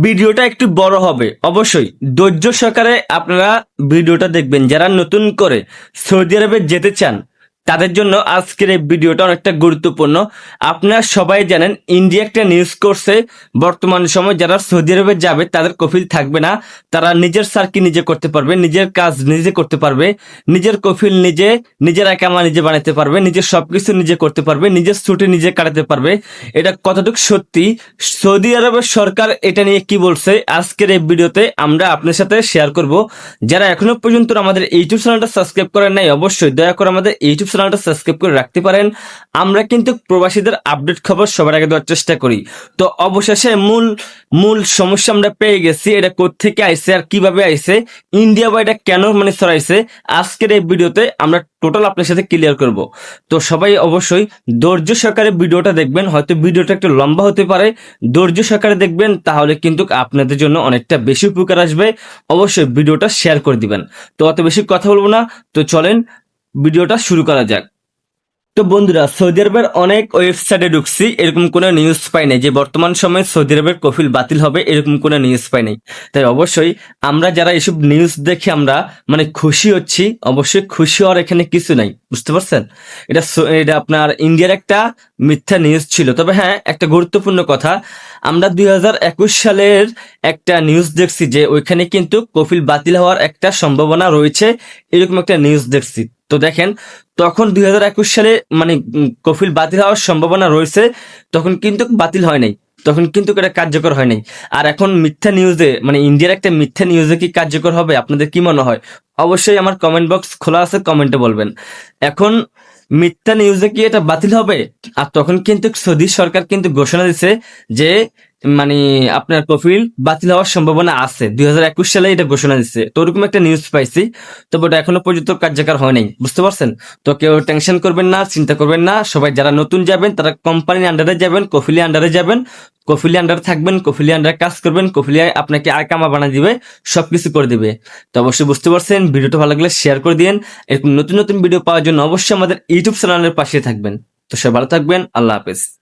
ভিডিওটা একটু বড় হবে। অবশ্যই, ধৈর্য সহকারে আপনারা ভিডিওটা দেখবেন। যারা নতুন করে সৌদি আরবে যেতে চান তাদের জন্য আজকের এই ভিডিওটা অনেকটা গুরুত্বপূর্ণ। আপনারা সবাই জানেন, ইন্ডিয়া একটা নিউজ করছে, বর্তমান সময় যারা সৌদি আরবে যাবে, তাদের কফিল থাকবে না। তারা নিজের সার্কি নিজে করতে পারবে, নিজের কাজ নিজে করতে পারবে, নিজের কফিল নিজে, নিজের একামা নিজে বানাতে পারবে, নিজের সবকিছু নিজে করতে পারবে, নিজের ছুটি নিজে কাটাতে পারবে। এটা কতটুকু সত্যি? সৌদি আরবের সরকার এটা নিয়ে কি বলছে? আজকের এই ভিডিওতে আমরা আপনার সাথে শেয়ার করব। যারা এখনও পর্যন্ত আমাদের ইউটিউব চ্যানেলটা সাবস্ক্রাইব করেন নাই, অবশ্যই দয়া করে আমাদের ইউটিউব চ্যানেলটা সাবস্ক্রাইব করে রাখতে পারেন। আমরা কিন্তু প্রবাসীদের আপডেট খবর সবার আগে দেওয়ার চেষ্টা করি। তো অবশেষে মূল মূল সমস্যা আমরা পেয়ে গেছি, এটা থেকে আইছে আর কীভাবে আইছে ইন্ডিয়া বা এটা কেন মানে ছড়াইছে, আজকের এই ভিডিওতে আমরা টোটাল আপনার সাথে ক্লিয়ার করব। তো সবাই অবশ্যই ধৈর্য সহকারে ভিডিওটা দেখবেন, হয়তো ভিডিওটা একটু লম্বা হতে পারে। ধৈর্য সহকারে দেখবেন, তাহলে কিন্তু আপনাদের জন্য অনেকটা বেশি উপকার আসবে। অবশ্যই ভিডিওটা শেয়ার করে দিবেন। তো অত বেশি কথা বলব না। তো চলেন ভিডিওটা শুরু করা যাক। তো বন্ধুরা, সৌদি আরবের অনেক ওয়েবসাইটে ঢুকছি, এরকম কোনো নিউজ পাই নাই। যে বর্তমান সময়ে সৌদি আরবের কফিল বাতিল হবে, এরকম কোনো নিউজ পাই নাই। তাই অবশ্যই আমরা যারা এসব নিউজ দেখে আমরা মানে খুশি হচ্ছি, অবশ্যই খুশি হওয়ার এখানে কিছু নাই। বুঝতে পারছেন? এটা এটা আপনার ইন্ডিয়ার একটা মিথ্যা নিউজ ছিল। তবে হ্যাঁ একটা গুরুত্বপূর্ণ কথা, আমরা দুই হাজার একুশ সালের একটা নিউজ দেখছি যে ওইখানে কিন্তু কফিল বাতিল হওয়ার একটা সম্ভাবনা রয়েছে, এরকম একটা নিউজ দেখছি। তো দেখেন, তখন দুই হাজার একুশ সালে মানে কফিল বাতিল হওয়ার সম্ভাবনা রয়েছে, তখন কিন্তু বাতিল হয় নাই, তখন কিন্তু এটা কার্যকর হয় নাই। আর এখন মিথ্যা নিউজে মানে ইন্ডিয়ার একটা মিথ্যা নিউজে কি কার্যকর হবে, আপনাদের কি মনে হয়? অবশ্যই আমার কমেন্ট বক্স খোলা আছে কমেন্টে বলবেন। এখন, মিথ্যা নিউজে কি এটা বাতিল হবে? আর তখন কিন্তু সৌদি সরকার কিন্তু ঘোষণা দিছে যে মানে আপনার কফিল বাতিল হওয়ার সম্ভাবনা আছে। দুই হাজার একুশ সালে এটা ঘোষণা দিচ্ছে তো ওরকম একটা নিউজ পাইছি। তবে ওটা এখনও পর্যন্ত কার্যকর হয় নাই। বুঝতে পারছেন? তো কেউ টেনশন করবেন না, চিন্তা করবেন না। সবাই যারা নতুন যাবেন, তারা কোম্পানির আন্ডারে যাবেন কফিলি আন্ডারে যাবেন। কফিলি আন্ডারে থাকবেন কফিলি আন্ডারে কাজ করবেন কফিলি আপনাকে আর কামা বানিয়ে দিবে, সবকিছু করে দিবে। তো অবশ্যই বুঝতে পারছেন, ভিডিওটা ভালো লাগলে শেয়ার করে দিন এরকম নতুন নতুন ভিডিও পাওয়ার জন্য অবশ্যই আমাদের ইউটিউব চ্যানেলের পাশে থাকবেন। তো সবাই ভালো থাকবেন, আল্লাহ হাফেজ।